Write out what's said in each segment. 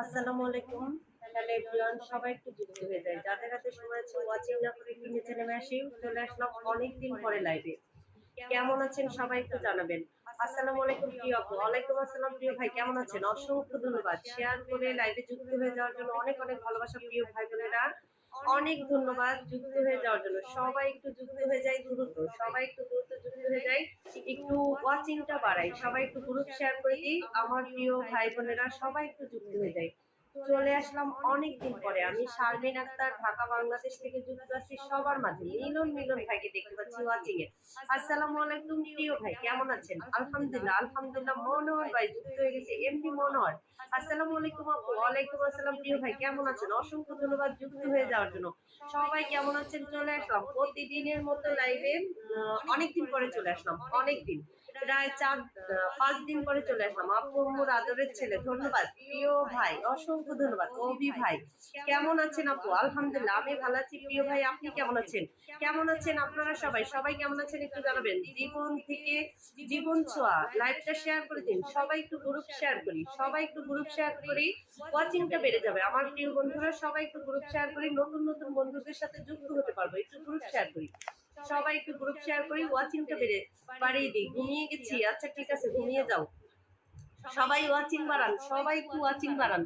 আসসালামু আলাইকুম। তাহলে সবাই একটু যুক্ত হয়ে যায়। যাদের সময় আছে ওয়াচিং না করে আসি। চলে আসলাম অনেকদিন পরে লাইভে কেমন আছেন সবাই একটু জানাবেন। আসসালামু আলাইকুম, প্রিয় আপু। ওয়ালাইকুম আসসালাম, প্রিয় ভাই। কেমন আছেন? অসংখ্য ধন্যবাদ। শেয়ার করে লাইভে যুক্ত হয়ে যাওয়ার জন্য অনেক অনেক ভালোবাসা, প্রিয় ভাই বোনেরা। অনেক ধন্যবাদ যুক্ত হয়ে যাওয়ার জন্য। সবাই একটু যুক্ত হয়ে যায় দ্রুত সবাই একটু দ্রুত যুক্ত হয়ে যায়, একটু ওয়াচিংটা বাড়াই, সবাই একটু গ্রুপ শেয়ার করে দিই। আমার প্রিয় ভাই বোনেরা সবাই একটু যুক্ত হয়ে যায়। চলে আসলাম অনেক দিন পরে। আমি শারমিন আক্তার, ঢাকা, বাংলাদেশ থেকে যুক্ত আছি সবার মাঝে। মিলন মিলন ভাইকে দেখতে পাচ্ছি ওয়াচিং এ আসসালামু আলাইকুম, প্রিয় ভাই, কেমন আছেন? আলহামদুলিল্লাহ আলহামদুলিল্লাহ, মনোহর ভাই যুক্ত হয়ে গেছে এমডি মনোহর। আলাইকুম আপু, ওয়ালাইকুম আসসালাম, প্রিয় ভাই, কেমন আছেন? অসংখ্য ধন্যবাদ যুক্ত হয়ে যাওয়ার জন্য। সবাই কেমন আছেন? চলে আসলাম। প্রতিদিনের মতো লাইভে অনেকদিন পরে চলে আসলাম, অনেকদিন। প্রায় চার পাঁচ দিন পরে চলে আসলাম। আপু আদরের ছেলে, ধন্যবাদ। প্রিয় ভাই, অসংখ্য ধন্যবাদ। অভি ভাই, কেমন আছেন আপু? আলহামদুলিল্লাহ, আমি ভালো আছি। প্রিয় ভাই, আপনি কেমন আছেন? কেমন আছেন আপনারা সবাই? সবাই কেমন আছেন একটু জানাবেন? জীবন থেকে জীবন ছোঁয়া লাইভটা শেয়ার করে দিন। সবাই একটু গ্রুপ শেয়ার করি। সবাই একটু গ্রুপ শেয়ার করি ওয়াচিংটা বেড়ে যাবে। আমার প্রিয় বন্ধুরা, সবাই একটু গ্রুপ শেয়ার করি, নতুন নতুন বন্ধুদের সাথে যুক্ত হতে পারব। একটু গ্রুপ শেয়ার করি। সবাই একটু গ্রুপ শেয়ার করি ওয়াচিংটা বেড়ে, বাড়িয়ে দিই। ঘুমিয়ে গেছি। আচ্ছা ঠিক আছে, ঘুমিয়ে যাও। সবাই ওয়াচিং বাড়ান সবাই একটু ওয়াচিং বাড়ান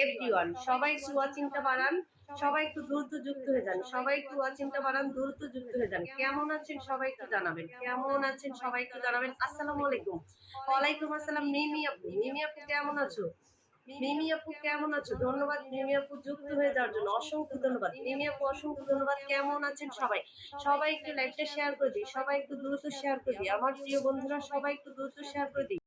এভরি ওয়ান, সবাই একটু ওয়াচিংটা বাড়ান সবাই একটু দ্রুত যুক্ত হয়ে যান, সবাই একটু ওয়াচিংটা বাড়ান দ্রুত যুক্ত হয়ে যান। কেমন আছেন সবাই একটু জানাবেন, কেমন আছেন সবাই একটু জানাবেন। আসসালামু আলাইকুম। ওয়ালাইকুম আসসালাম, মিমি আপু। মিমি আপু, কেমন আছো? মিমি আপু, কেমন আছো? ধন্যবাদ, মিমি আপু যুক্ত হয়ে যাওয়ার জন্য অসংখ্য ধন্যবাদ। মিমি আপু, অসংখ্য ধন্যবাদ, কেমন আছেন সবাই? সবাই একটু লাইভটা শেয়ার করে দিই, সবাই একটু দ্রুত শেয়ার করে দিই। আমার প্রিয় বন্ধুরা, সবাই একটু দ্রুত শেয়ার করে দিই।